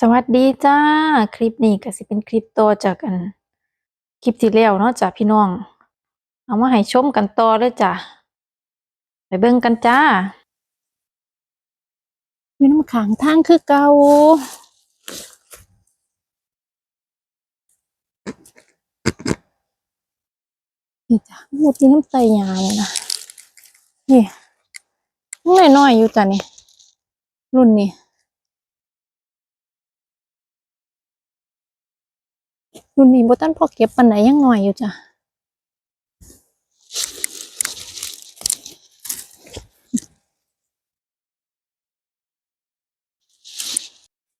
สวัสดีจ้า คลิปนี้ก็สิเป็นคลิปต่อจากอัน คลิปที่แล้วเนาะจ้ะพี่น้อง เอามาให้ชมกันต่อเลยจ้ะไปเบิ่งกันจ้ามีน้ำขังทางคือเก่านี่จ้ะหมดมีน้ำไตยาเลยนะนี่น้อยๆอยู่จ้ะนี่รุ่นนี้ รุ่นนี้บ่ทันพอเก็บปานใดยังน้อยอยู่จ้ะ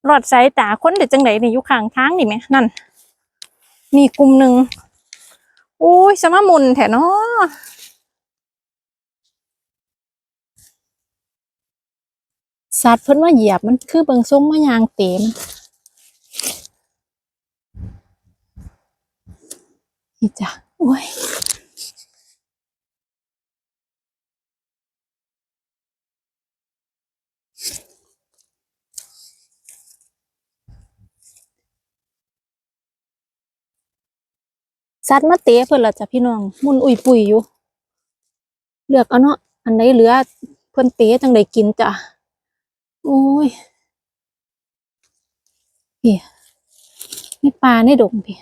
รอดสายตาคนเด็ดจังไดนี่อยู่ข้างทางนี่แหมนั่น นี่กลุ่มหนึ่งโอ้ยสมามุนแถเนาะสัตว์เพิ่นมาเหยียบมันคือเบิงทรงมายางเต็ม นี่จ้ะโอ้ยสัตว์มาเตะเพิ่นละจ้ะพี่น้องมุนอุ้ยปุ๋ยอยู่ เลือกเอาเนาะอันใดเหลือเพิ่นเตะจังไดกินจ้ะโอ้ยพี่ในป่าในดงพี่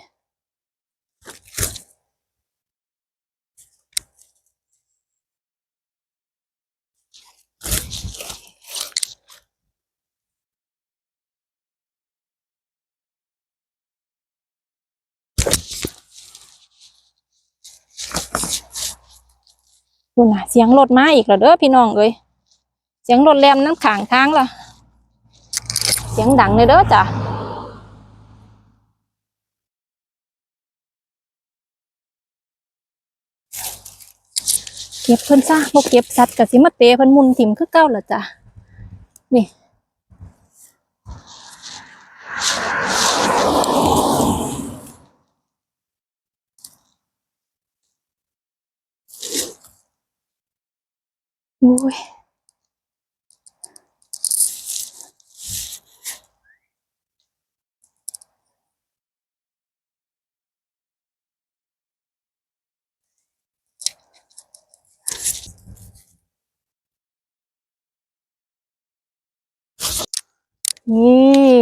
คุณน่ะเสียงรถมาอีกแล้วเด้อพี่น้องเอ้ยเสียงรถแลมน้ำขางทางล่ะ เสียงดังเลยเด้อจ้ะเก็บเพิ่นซะบ่เก็บสัตว์ก็สิมาเตะเพิ่นมุนถิ่มคือเก่าล่ะจ้ะนี่ โอ้ยนี่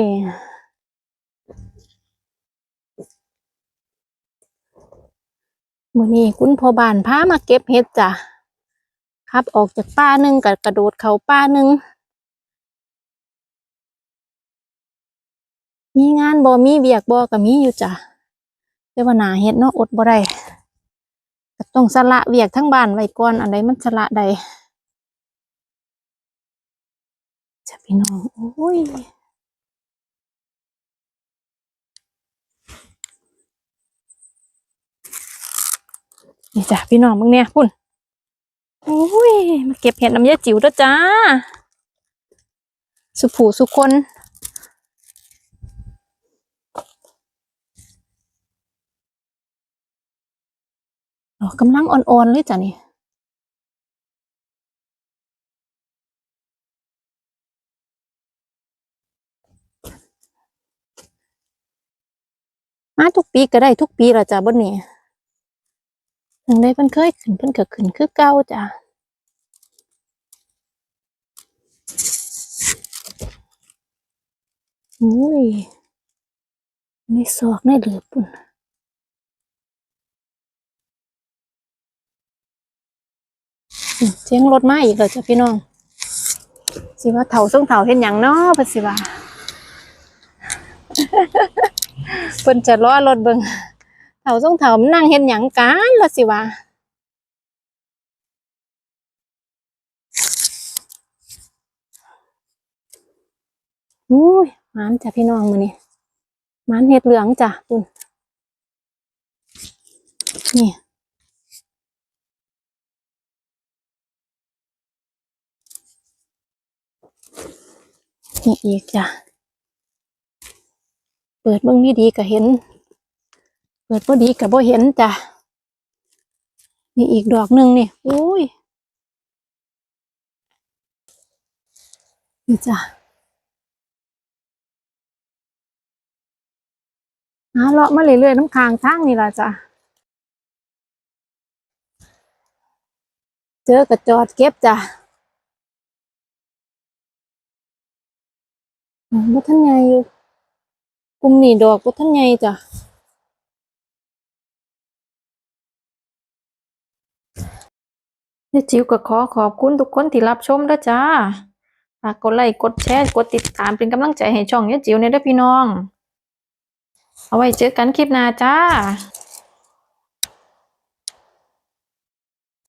มือนี้คุณพ่อบ้านพามาเก็บเห็ดจ้ะ ขับออกจากป่าหนึ่งก็กระโดดเข้าป่าหนึ่งมีงานบ่มีเวียกบ่ก็มีอยู่จ้ะแต่ว่าหนาเฮ็ดเนาะอดบ่ได้ก็ต้องสละเวียกทั้งบ้านไว้ก่อนอันใดมันสละได้จ้ะพี่น้องโอ้ยนี่จ้ะพี่น้องมึงเนี่ยพุ่น โอ้ยมาเก็บเห็ดน้ำยาจิ๋วด้วยจ้า สุผูสุคนอ๋อกำลังอ่อนๆเลยจ้ะนี่มาทุกปีก็ได้ทุกปีละจ้ะบนนี้ ถึงได้เพิ่นเคยขึ้นเพิ่นก็ขึ้นคือเก่าจ้ะอุ้ยในศอกในเหลือปุ่นเสียงรถมาอีกแล้วจ้ะพี่น้อง สิว่าเถาส่งเถาเห็นหยังเนาะเพิ่นสิว่าเพิ่นจะรอรถเบิ่ง เถาส่งเถามันนั่งเห็นหยังกันล่ะสิว่าอุ้ยมานจ้ะพี่น้องมือนี้หมานเห็ดเหลืองจ้ะปุ่นนี่นี่อีกจ้ะ เปิดเบิ่งดีๆก็เห็น ปิดบ่ดีก็บ่เห็นจ้ะนี่อีกดอกหนึ่งนี่อุ้ยนี่จ้ะหาเลาะมาเรื่อยๆน้ำค้างทางนี่ล่ะจ้ะเจอกระจอดเก็บจ้ะอืมบ่ทันใหญ่อยู่กลุ่มนี้ดอกบ่ทันใหญ่จ้ะ เดี๋ยวจิ๋วก็ขอขอบคุณทุกคนที่รับชมเด้อจ้าฝากกดไลค์กดแชร์กดติดตามเป็นกำลังใจให้ช่องยายจิ๋วในเด้วยพี่น้อง เอาไว้เจอกันคลิปหน้าจ้า